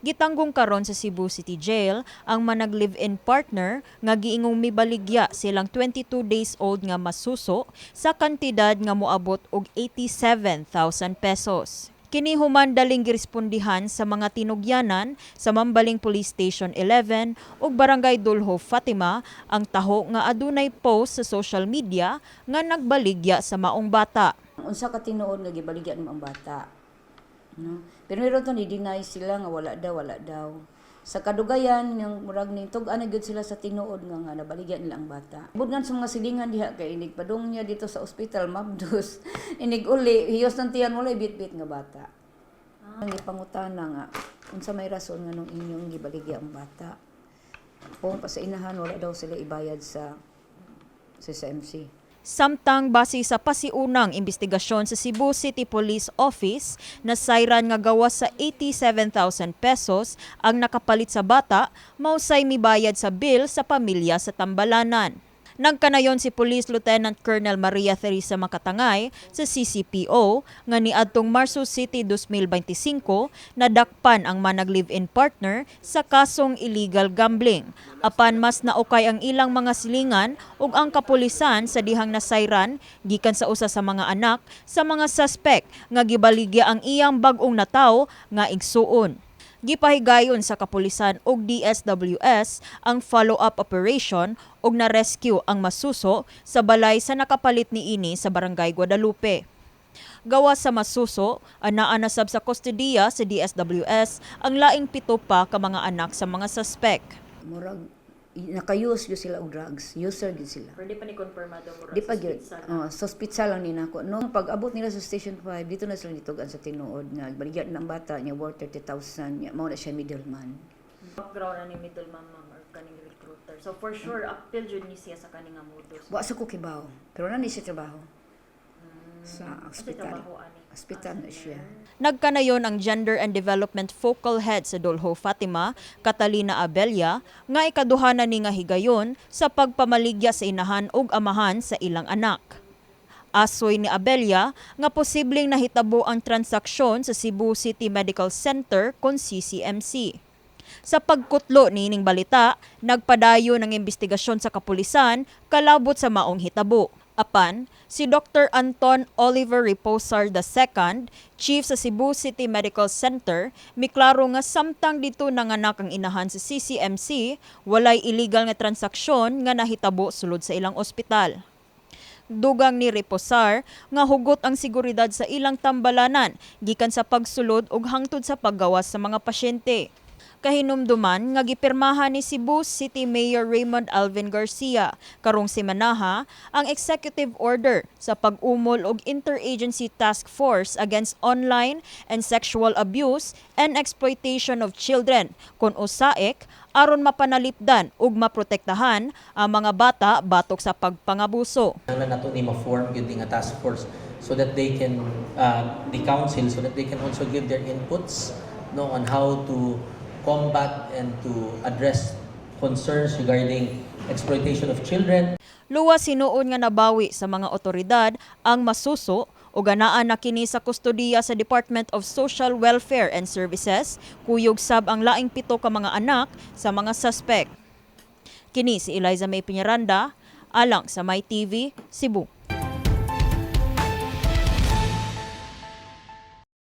Gitanggong karon sa Cebu City Jail ang manag live-in partner nga giingong mibaligya silang 22 days old nga masuso sa kantidad nga moabot og 87,000 pesos. Kini human daling girespondihan sa mga tinugyanan sa Mambaling Police Station 11 ug Barangay Dulho Fatima ang taho nga adunay post sa social media nga nagbaligya sa maong bata. unsa ka tinuod nga gibaligyan mo ang bata no? Pero meron to ni deny sila nga wala daw wala daw. Sa kadugayan ng murag ning tug-an na gyud sila sa tinuod nga nga nabaligyan nila ang bata. Budngan sa mga silingan diha kay inig padung niya dito sa ospital mabdus inig uli hiyos ng tiyan uli bit-bit nga bata. Ang ipangutana nga unsa may rason nga nung inyong gibaligya ang bata? Kung pa sa inahan wala daw sila ibayad sa sa SMC Samtang base sa pasiunang investigasyon sa Cebu City Police Office na sayran nga gawas sa 87,000 pesos ang nakapalit sa bata, mausay mibayad sa bill sa pamilya sa Tambalanan. Nagkanayon si Police Lieutenant Colonel Maria Teresa Makatangay sa CCPO nga niadtong Marso City 2025 nadakpan ang manag live-in partner sa kasong illegal gambling. Apan mas naukay ang ilang mga silingan ug ang kapulisan sa dihang nasayran gikan sa usa sa mga anak sa mga suspect nga gibaligya ang iyang bag-ong nataw nga igsuon. Gipahigayon sa kapulisan ug DSWS ang follow-up operation ug na-rescue ang masuso sa balay sa nakapalit ni ini sa Barangay Guadalupe. Gawa sa masuso, anaa na sab sa kustodiya sa DSWS ang laing pito pa ka mga anak sa mga suspect. murag naka-use gyud sila og drugs. User gyud sila. Pero di pa ni konfirmado mo di pa gyud. oh, sa hospital lang ni nako. Nung pag-abot nila sa station 5 dito na sila nitugan sa tinuod nga baligyan ng bata niya worth 30,000 niya. Mao na siya middleman. Background na ni middleman ma'am or kaning recruiter. So for sure, appeal jud ni siya sa kaning nga modus. wa sa ko kibaw. Pero na ni siya trabaho sa hospital hospital na siya Nagkanayon ang Gender and Development Focal Head sa Dolho Fatima, Catalina Abella, nga ikaduhanan ni nga higayon sa pagpamaligya sa inahan ug amahan sa ilang anak. Asoy ni Abella nga posibleng nahitabo ang transaksyon sa Cebu City Medical Center kon CCMC. Sa pagkutlo nining balita, nagpadayo ng investigasyon sa kapulisan kalabot sa maong hitabo. Apan, si Dr. Anton Oliver Reposar II, Chief sa Cebu City Medical Center, miklaro nga samtang dito nanganak ang inahan sa CCMC, walay illegal nga transaksyon nga nahitabo sulod sa ilang ospital. Dugang ni Reposar nga hugot ang seguridad sa ilang tambalanan gikan sa pagsulod ug hangtod sa paggawas sa mga pasyente. Kahinumduman nga gipirmahan ni Cebu City Mayor Raymond Alvin Garcia karong semanaha ang executive order sa pag-umol og Interagency Task Force Against Online and Sexual Abuse and Exploitation of Children kun usaek aron mapanalipdan ug maprotektahan ang mga bata batok sa pagpangabuso. na nato ni ma-form gyud nga task force so that they can uh, the council so that they can also give their inputs no on how to combat and to address concerns regarding exploitation of children Luwas hinuon nga nabawi sa mga otoridad ang masuso o ganaan na kini sa kustodiya sa Department of Social Welfare and Services, kuyog sab ang laing pito ka mga anak sa mga suspect. Kini si Eliza May Piñaranda, alang sa My TV, Cebu.